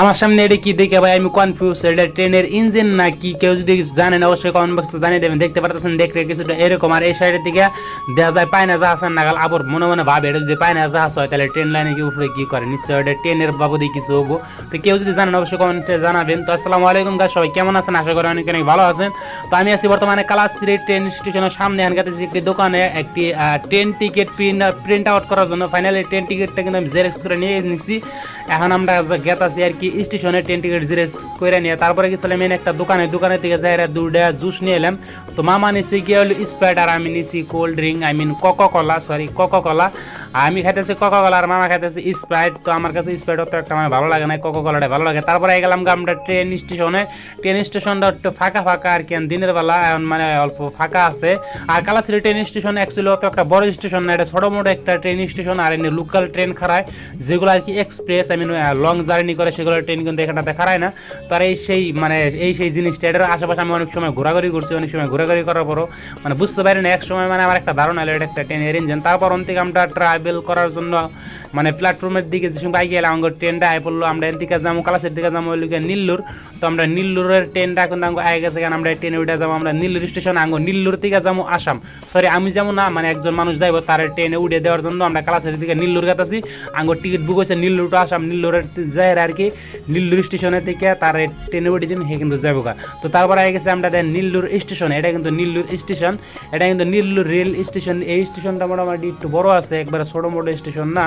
আমার সামনে এটা কি দেখে ভাই, আমি কনফিউজ এটা ট্রেনের ইঞ্জিন না কি কেউ যদি জানেন অবশ্যই কমেন্ট বক্সে জানিয়ে দেবেন, দেখতে পারতেছেন দেখতে কিছুটা এরকম। আর এই সাইডের দিকে দেখা যায় পায়না জাহাজ আর নাগাল। আবার মনে মনে ভাবে, এটা যদি পায়না জাহাজ হয়, তাহলে ট্রেন লাইনে কি উপরে কি করে? নিশ্চয় এটা ট্রেনের বাবদে কিছু হব। তো কেউ যদি জানেন অবশ্যই কমেন্টে জানাবেন। তো আসসালামু আলাইকুম গাছ সবাই কেমন আছেন? আশা করি অনেক অনেক ভালো আছেন। তো আমি আছি বর্তমানে কালাশ্রী ট্রেন স্টেশনের সামনে আনকাতেছি একটি দোকানে একটি train ticket print print out করার জন্য। ফাইনালি ট্রেন টিকিটটা কিন্তু আমি জেরক্স করে নিয়ে নিচ্ছি এখন আমরা গেত আছি আর কি স্টেশনে ট্রেন টিকিট জিরেক্স করে নিয়ে, তারপরে গেছিলাম এনে একটা দোকানে, দোকানের থেকে যাই দুটা জুস নিয়ে এলাম। তো মামা নিছি গিয়ে হলো স্প্রাইট আর আমি নিছি cold drink I mean Coca Cola sorry Coca Cola আমি খাইতেছি কোকো কলা আর মামা খাইতেছি স্প্রাইট তো আমার কাছে স্প্রাইট অত একটা আমার ভালো লাগে না কোকো কলাটা ভালো লাগে। তারপরে গেলাম আমরা ট্রেন স্টেশনে ট্রেন স্টেশনটা একটু ফাঁকা ফাঁকা আর কি, দিনের বেলা মানে অল্প ফাঁকা আছে। আর কালাশ্রী ট্রেন স্টেশন অ্যাকচুয়ালি অত একটা বড় স্টেশন না, এটা ছোটো মোটো একটা ট্রেন স্টেশন আর এমনি লোকাল ট্রেন খারায়, যেগুলো আর কি express I mean long journey করে, সেগুলো ট্রেন কিন্তু এখানটাতে খারায় না। তার এই সেই মানে এই সেই জিনিসটা, এটার আশেপাশে আমি অনেক সময় ঘোরাঘুরি করছি, অনেক সময় ঘোরাঘুরি করার পরও মানে বুঝতে পারি না, এক সময় মানে আমার একটা ধারণা হলো এটা একটা ট্রেনের ইঞ্জিন তারপর অন্তিক আমরা ট্রাভেল করার জন্য মানে প্ল্যাটফর্মের দিকে যে সময় এলাম আমার ট্রেনটা আয় পড়ল, আমরা এর দিকে যাব কালাসের দিকে যাব ওই নীল্লুর। তো আমরা নীল্লুরের ট্রেনটা এখন আঙ্গো আগে গেছে কেন আমরা ট্রেনে উঠে যাব, আমরা নীল্লুর স্টেশন আঙ্গো নীল্লুর থেকে যাব, আসাম। সরি আমি যাব না মানে একজন মানুষ যাইবো তার ট্রেনে উঠে দেওয়ার জন্য, আমরা কালাসের দিকে নীল্লুর গেতেছি। আঙ্গো টিকিট বুক হয়েছে নীল্লুর টু আসাম নীল্লুরের যাই আর কি, নীল্লুর স্টেশনের থেকে তার ট্রেনে উঠে দিন হে কিন্তু যাব তো তারপর আগে গেছে আমরা নীল্লুর স্টেশন এটা কিন্তু নীল্লুর স্টেশন এটা কিন্তু নীল্লুর রেল স্টেশন এই স্টেশনটা মোটামুটি একটু বড় আছে, একবারে ছোটো মোটো স্টেশন না।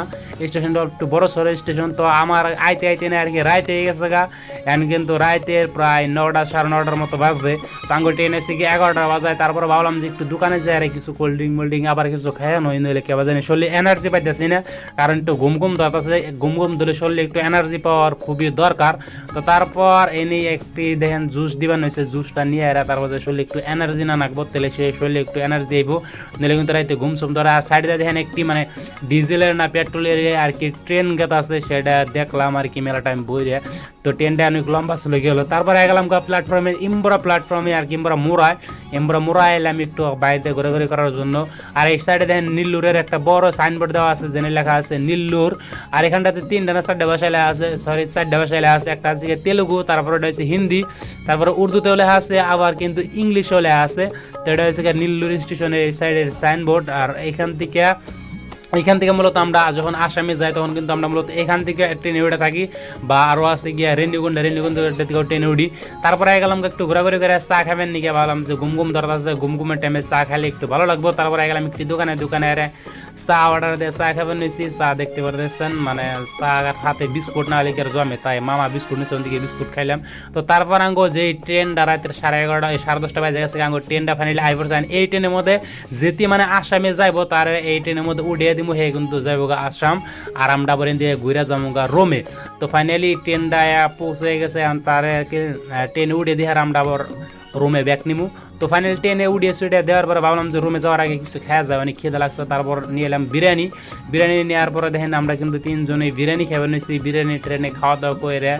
স্টেশনটা একটু বড় সড়ো স্টেশন, তো আমার আইতে আইতে না আর কি রাইতে গেছে গা। এখন কিন্তু রাইতের প্রায় নটা, সাড়ে নটার মতো বাজবে। তো আঙ্গুল ট্রেন এসে গিয়ে এগারোটা বাজায়, তারপরে ভাবলাম যে একটু দোকানে যাই, আর কিছু কোল্ড ড্রিঙ্ক মোল্ড ড্রিঙ্ক আবার কিছু খায় নই নইলে কে বাজানি শরীরে এনার্জি পাইতেছি না। কারণ একটু ঘুম ঘুম ধরতেছে ঘুম ঘুম ধরে শরীরে একটু এনার্জি পাওয়ার খুবই দরকার। তো তারপর এনে একটি দেখেন জুস দিবেন হয়েছে জুসটা নিয়ে এরা তারপর শরীরে একটু এনার্জি না নাকবো, তাহলে সে শরীরে একটু এনার্জি আইব। নিলে কিন্তু রাইতে ঘুম সুম ধরে, আর সাইডে দেখেন একটি মানে ডিজেলের না পেট্রোলের আর কি ট্রেন গেত আছে, সেটা দেখলাম আর কি মেলা টাইম বইরে। তো ট্রেনটা অনেক লম্বা চলে গেলো। তারপরে গেলাম প্ল্যাটফর্মে ইম্বরা প্ল্যাটফর্মে আর কি, ইম্বরা মোড়ায় ইম্বরা মোড়ায় এলাম একটু বাড়িতে ঘুরে ঘুরে করার জন্য। আর এই সাইডে দেখেন নীল্লুরের একটা বড় সাইনবোর্ড দেওয়া আছে, যেখানে লেখা আছে নীল্লুর। আর এখানটাতে তিনটা না চারটা ভাষায় লেখা আছে সরি চারটা ভাষায় লেখা আছে। একটা আছে তেলুগু, তারপরে ওটা হচ্ছে হিন্দি। তারপরে উর্দুতেও লেখা আছে, আবার কিন্তু ইংলিশও লেখা আছে। তো এটা হচ্ছে নীল্লুর স্টেশনের এই সাইডের সাইনবোর্ড আর এখান থেকে এখান থেকে মূলত আমরা যখন আসামে যাই, তখন কিন্তু আমরা মূলত এখান থেকে ট্রেনে উঠে থাকি বা আরও আছে গিয়া রেন্ডিগুন্ডা রেন্ডিগুন্ডা থেকে ট্রেনে উঠি। তারপরে গেলাম একটু ঘোরাঘুরি করে চা খাবেন নিকে, ভাবলাম যে ঘুম ঘুম ধরা আছে ঘুম ঘুমের টাইমে চা খাইলে একটু ভালো লাগবে। তারপরে গেলাম একটি দোকানে দোকানে চা অর্ডার দিয়ে চা খাবেন নিয়েছি চা দেখতে পারতেছেন মানে চা হাতে বিস্কুট না আর জমে, তাই মামা বিস্কুট নিচ্ছে ওদিকে বিস্কুট খাইলাম। তো তারপর আঙ্গো যে ট্রেনটা রাতের সাড়ে এগারোটা সাড়ে দশটা বাজে গেছে, আঙ্গো ট্রেনটা ফাইনালি আইবার যান এই ট্রেনের মধ্যে যেটি মানে আসামে যাইবো, তার এই ট্রেনের মধ্যে উঠিয়ে দিব হে কিন্তু যাইবো গা আসাম, আর আমরা বলেন দিয়ে ঘুরে যাব গা রোমে। তো ফাইনালি ট্রেনটা পৌঁছে গেছে তার ট্রেন উঠে দিয়ে আর আমরা আবার রুমে ব্যাক নিমু। তো ফাইনাল ট্রেনে উড়িয়ে সুড়িয়ে দেওয়ার পরে ভাবলাম যে রুমে যাওয়ার আগে কিছু খাওয়া যাবে, অনেক খেতে লাগছে। তারপর নিয়ে এলাম বিরিয়ানি। বিরিয়ানি নেওয়ার পরে দেখেন আমরা কিন্তু তিনজনে বিরিয়ানি খাবার নিয়েছি বিরিয়ানি ট্রেনে খাওয়া দাওয়া করে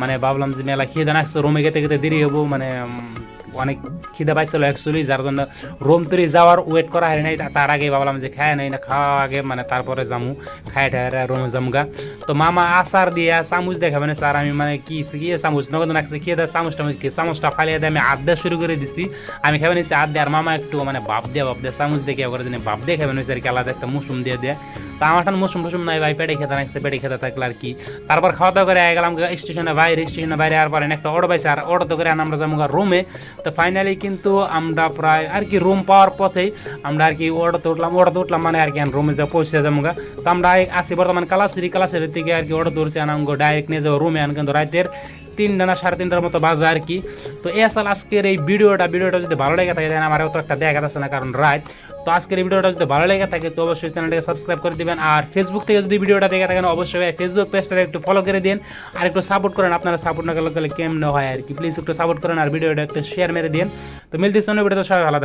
মানে ভাবলাম যে মেলা খেয়ে লাগছে। রুমে খেতে খেতে দেরি হব মানে অনেক খিদে পাইছিল অ্যাকচুয়ালি যার জন্য রুম তৈরি যাওয়ার ওয়েট করা হয় নাই তার আগে ভাবলাম যে খায় নাই, না খাওয়া আগে মানে তারপরে যামু। খায় ঠায় রুমে জামগা তো মামা আচার দিয়ে চামচ দেখাবে না স্যার, আমি মানে কি কি চামচ? নগদ রাখছি খেয়ে দেয় চামচ টামচ কি চামচটা ফালিয়ে দিয়ে আমি দেওয়া শুরু করে দিচ্ছি আমি খাবে নিচ্ছি দিয়ে। আর মামা একটু মানে ভাব দিয়ে ভাব দিয়ে চামচ কেউ করে জানি ভাব দিয়ে খাবে নিচ্ছি আর কি, আলাদা একটা মুসুম দিয়ে দিয়ে। তা আমার ঠান মুসুম টুসুম নাই ভাই, পেটে খেতে রাখছে পেটে খেতে থাকলে আর কি। তারপর খাওয়া দাওয়া করে গেলাম স্টেশনে বাইরে। স্টেশনে বাইরে আর পরে একটা অটো পাইছে আর অটো করে আমরা যাব রুমে তো ফাইনালি কিন্তু আমরা প্রায় আর কি রুম পাওয়ার পথেই আমরা আর কি অটোতে উঠলাম অটোতে উঠলাম মানে আর কি রুমে যা পৌঁছে যাব তো আমরা আসি বর্তমান কালাসিরি কালাসিরি থেকে আর কি অটো ধরছি আনাম ডাইরেক্ট নিয়ে যাব রুমে আন কিন্তু রাতের তিনটা না সাড়ে তিনটার মতো বাজে আর কি। তো এই আসলে আজকের এই ভিডিওটা ভিডিওটা যদি ভালো লেগে থাকে আমার অত একটা দেখা যাচ্ছে না, কারণ রাত। তো আজকের এই ভিডিওটা যদি ভালো লেগে থাকে, তো অবশ্যই চ্যানেলটাকে সাবস্ক্রাইব করে দিবেন। আর ফেসবুক থেকে যদি ভিডিওটা দেখে থাকেন, অবশ্যই ফেসবুক পেজটা একটু ফলো করে দিন। আর একটু সাপোর্ট করেন, আপনারা সাপোর্ট না করলে কেমন হয় আর কি। প্লিজ একটু সাপোর্ট করেন আর ভিডিওটা একটু শেয়ার মেরে দিন। তো মিলতে ভিডিওটা সবাই ভালো